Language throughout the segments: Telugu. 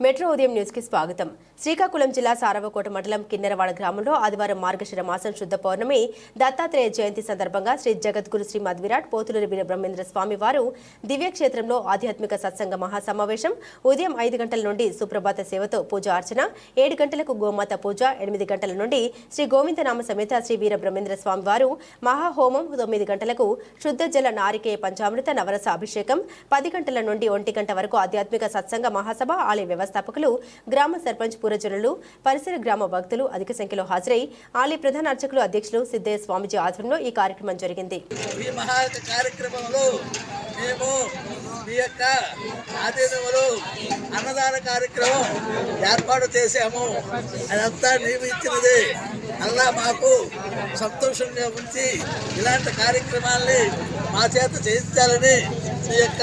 మెట్రో ఉదయం న్యూస్కి స్వాగతం. శ్రీకాకుళం జిల్లా సారవకోట మండలం కిన్నెరవాడ గ్రామంలో ఆదివారం మార్గశిర మాసం శుద్ధ పౌర్ణమి దత్తాత్రేయ జయంతి సందర్భంగా శ్రీ జగద్గురు శ్రీ మద్విరాట్ పోతులూరి వీర బ్రహ్మేంద్ర స్వామి వారు దివ్యక్షేత్రంలో ఆధ్యాత్మిక సత్సంగ మహాసమావేశం ఉదయం ఐదు గంటల నుండి సుప్రభాత సేవతో పూజ అర్చన ఏడు గంటలకు గోమాత పూజ ఎనిమిది గంటల నుండి శ్రీ గోవిందనామ సమేత శ్రీ వీర బ్రహ్మేంద్ర స్వామి వారు మహాహోమం తొమ్మిది గంటలకు శుద్ధ జల నారికేయ పంచామృత నవరస అభిషేకం పది గంటల నుండి ఒంటి గంట వరకు ఆధ్యాత్మిక సత్సంగ మహాసభ ఆలయ వ్యవస్థ వ్యవస్థాపకులు గ్రామ సర్పంచ్ పురజనులు పరిసర గ్రామ భక్తులు అధిక సంఖ్యలో హాజరై ఆలయ ప్రధాన అర్చకులు అధ్యక్షులు సిద్దయ్య స్వామిజీ ఆధ్వర్యంలో ఈ కార్యక్రమం జరిగింది. ఈ మీ యొక్క ఆధీనంలో అన్నదాన కార్యక్రమం ఏర్పాటు చేశాము. అదంతా నియమించినది. అలా మాకు సంతోషంగా ఉంచి ఇలాంటి కార్యక్రమాల్ని మా చేత చేయించాలని మీ యొక్క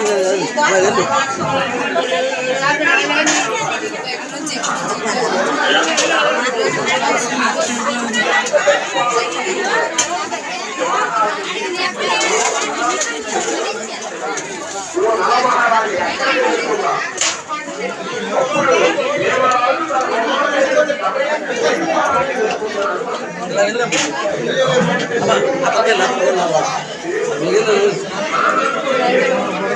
పాదబద్దలో నమస్కరిస్తున్నాం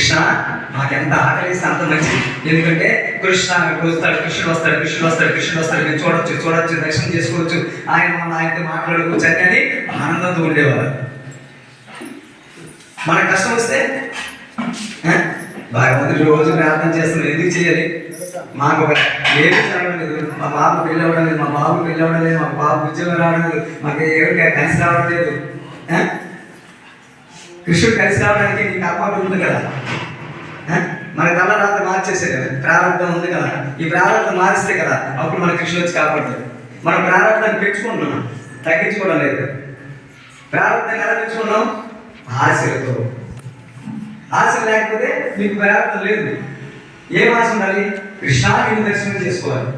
కృష్ణ నాకెంత ఆకలిస్తే అంత మంచిది. ఎందుకంటే కృష్ణ వస్తాడు కృష్ణుడు వస్తాడు కృష్ణుడు వస్తాడు కృష్ణుడు వస్తాడు నేను చూడొచ్చు చూడొచ్చు దర్శనం చేసుకోవచ్చు. ఆయన మన ఆయనతో మాట్లాడుకోవచ్చు అని అని ఆనందంతో ఉండేవారు. మనకు కష్టం వస్తే బాగా భగవంతుడు రోజు ప్రార్థన చేస్తున్నాం ఎందుకు చేయాలి? మాకు ఒక ఏమి జరగడం లేదు మా బాబు పెళ్ళి అవ్వడం లేదు మా బాబు పెళ్ళి అవ్వడం లేదు మా బాబు ఉద్యోగం రావడం లేదు మాకు ఏమి కలిసి రావడం లేదు కృష్ణుడు కలిసి రావడానికి నీకు అలవాటు ఉంది కదా? మన కళ్ళ రాత మార్చేసే కదా ప్రారంభం ఉంది కదా. ఈ ప్రారంభం మారిస్తే కదా అప్పుడు మన కృష్ణుడు వచ్చి కాపాడుతుంది మనం ప్రారంభాన్ని పెంచుకుంటున్నాం. తగ్గించుకోవడం లేదు. ప్రారంభాన్ని ఎలా పెంచుకున్నాం? ఆశలతో. ఆశ లేకపోతే మీకు ప్రారంభం లేదు. ఏం ఆశ ఉండాలి? కృష్ణాన్ని దర్శనం చేసుకోవాలి.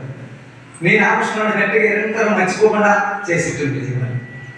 నేను ఆకృష్ణ గట్టిగా నిరంతరం మర్చిపోకుండా చేసేటువంటి జీవనం.